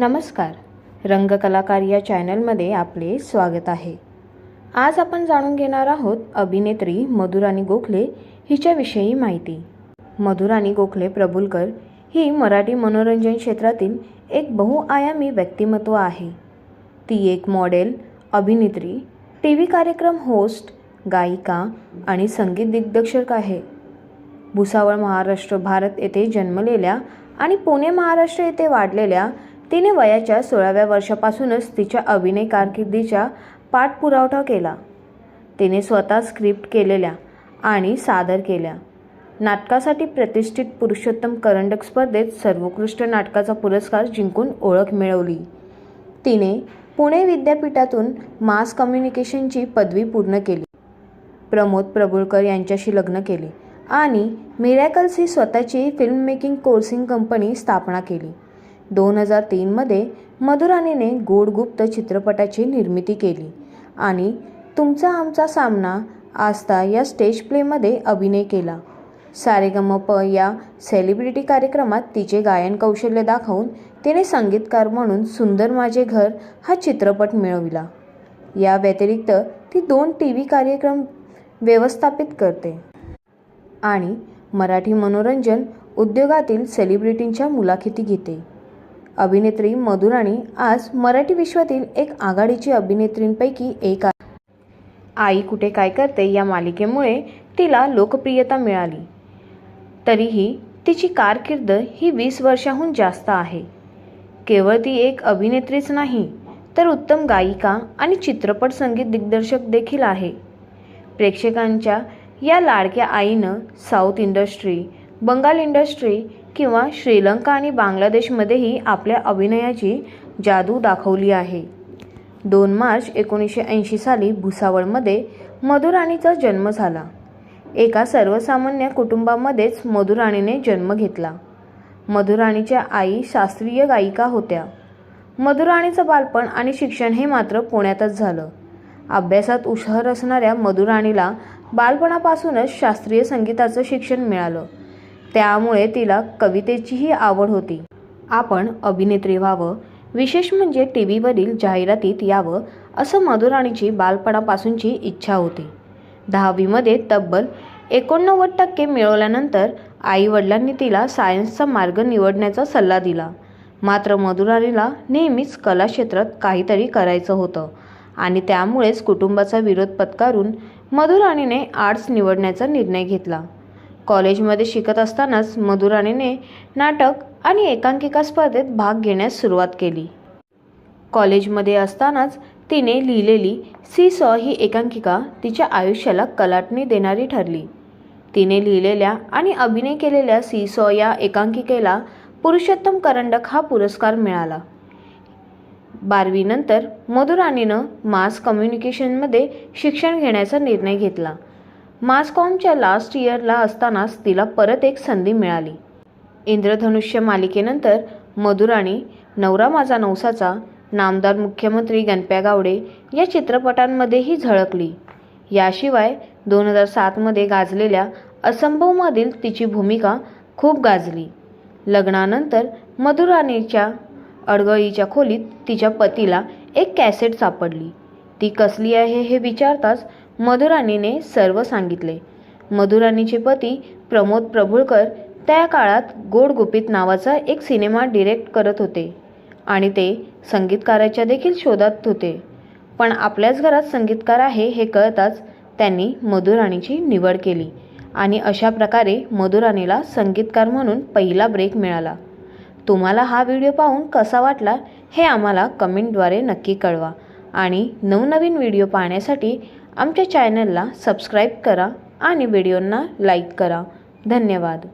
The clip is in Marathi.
नमस्कार. रंगकलाकार या चॅनलमध्ये आपले स्वागत आहे. आज आपण जाणून घेणार आहोत अभिनेत्री मधुराणी गोखले हिच्याविषयी माहिती. मधुराणी गोखले प्रभुलकर ही मराठी मनोरंजन क्षेत्रातील एक बहुआयामी व्यक्तिमत्व आहे. ती एक मॉडेल अभिनेत्री टी व्ही कार्यक्रम होस्ट गायिका आणि संगीत दिग्दर्शक आहे. भुसावळ महाराष्ट्र भारत येथे जन्मलेल्या आणि पुणे महाराष्ट्र येथे वाढलेल्या तिने वयाच्या सोळाव्या वर्षापासूनच तिच्या अभिनय कारकिर्दीचा पाठपुरावठा केला. तिने स्वतः स्क्रिप्ट केलेल्या आणि सादर केल्या. नाटकासाठी प्रतिष्ठित पुरुषोत्तम करंडक स्पर्धेत सर्वोत्कृष्ट नाटकाचा पुरस्कार जिंकून ओळख मिळवली. तिने पुणे विद्यापीठातून मास कम्युनिकेशनची पदवी पूर्ण केली. प्रमोद प्रभुळकर यांच्याशी लग्न केले आणि मिरॅकल्स ही स्वतःची फिल्म मेकिंग कोर्सिंग कंपनी स्थापना केली. दोन हजार तीनमध्ये मधुराणीने गोडगुप्त चित्रपटाची निर्मिती केली. आणि तुमचा आमचा सामना आस्था या स्टेज प्लेमध्ये अभिनय केला. सारेगमप या सेलिब्रिटी कार्यक्रमात तिचे गायन कौशल्य दाखवून तिने संगीतकार म्हणून सुंदर माझे घर हा चित्रपट मिळविला. या व्यतिरिक्त ती दोन टी व्ही कार्यक्रम व्यवस्थापित करते. आणि मराठी मनोरंजन उद्योगातील सेलिब्रिटींच्या मुलाखती घेते. अभिनेत्री मधुराणी आज मराठी विश्वातील एक आघाडीची अभिनेत्रींपैकी एक आहे. आई कुठे काय करते या मालिकेमुळे तिला लोकप्रियता मिळाली. तरीही तिची कारकीर्द ही वीस वर्षाहून जास्त आहे. केवळ ती एक अभिनेत्रीच नाही तर उत्तम गायिका आणि चित्रपट संगीत दिग्दर्शक देखील आहे. प्रेक्षकांच्या या लाडक्या आईनं साऊथ इंडस्ट्री बंगाल इंडस्ट्री किंवा श्रीलंका आणि बांगलादेशमध्येही आपल्या अभिनयाची जादू दाखवली आहे. दोन मार्च एकोणीसशे ऐंशी साली भुसावळमध्ये मधुराणीचा जन्म झाला. एका सर्वसामान्य कुटुंबामध्येच मधुराणीने जन्म घेतला. मधुराणीच्या आई शास्त्रीय गायिका होत्या. मधुराणीचं बालपण आणि शिक्षण हे मात्र पुण्यातच झालं. अभ्यासात हुशार असणाऱ्या मधुराणीला बालपणापासूनच शास्त्रीय संगीताचं शिक्षण मिळालं. त्यामुळे तिला कवितेचीही आवड होती. आपण अभिनेत्री व्हावं विशेष म्हणजे टी व्हीवरील जाहिरातीत यावं असं मधुराणीची बालपणापासूनची इच्छा होती. दहावीमध्ये तब्बल एकोणनव्वद टक्के मिळवल्यानंतर आईवडिलांनी तिला सायन्सचा मार्ग निवडण्याचा सल्ला दिला. मात्र मधुराणीला नेहमीच कला क्षेत्रात काहीतरी करायचं होतं आणि त्यामुळेच कुटुंबाचा विरोध पत्करून मधुराणीने आर्ट्स निवडण्याचा निर्णय घेतला. कॉलेजमध्ये शिकत असतानाच मधुराणीने नाटक आणि एकांकिका स्पर्धेत भाग घेण्यास सुरुवात केली. कॉलेजमध्ये असतानाच तिने लिहिलेली सी सॉ ही एकांकिका तिच्या आयुष्याला कलाटणी देणारी ठरली. तिने लिहिलेल्या आणि अभिनय केलेल्या सी सॉ या एकांकिकेला पुरुषोत्तम करंडक हा पुरस्कार मिळाला. बारवीनंतर मधुराणीनं मास कम्युनिकेशनमध्ये शिक्षण घेण्याचा निर्णय घेतला. मास्कॉमच्या लास्ट इयरला असतानाच तिला परत एक संधी मिळाली. इंद्रधनुष्य मालिकेनंतर मधुराणी नवरा माझा नवसाचा नामदार मुख्यमंत्री गणप्या गावडे या चित्रपटांमध्येही झळकली. याशिवाय दोन हजार सातमध्ये गाजलेल्या असंभवमधील तिची भूमिका खूप गाजली. लग्नानंतर मधुराणीच्या अडगळीच्या खोलीत तिच्या पतीला एक कॅसेट सापडली. ती कसली आहे हे विचारताच मधुराणीने सर्व सांगितले. मधुराणीचे पती प्रमोद प्रभुळकर त्या काळात गोड गुपित नावाचा एक सिनेमा डिरेक्ट करत होते आणि ते संगीतकाराच्या देखील शोधात होते. पण आपल्याच घरात संगीतकार आहे हे कळताच त्यांनी मधुराणीची निवड केली आणि अशा प्रकारे मधुराणीला संगीतकार म्हणून पहिला ब्रेक मिळाला. तुम्हाला हा व्हिडिओ पाहून कसा वाटला हे आम्हाला कमेंटद्वारे नक्की कळवा आणि नवनवीन व्हिडिओ पाहण्यासाठी आमच्या चॅनलला सबस्क्राईब करा आणि व्हिडिओंना लाईक करा. धन्यवाद.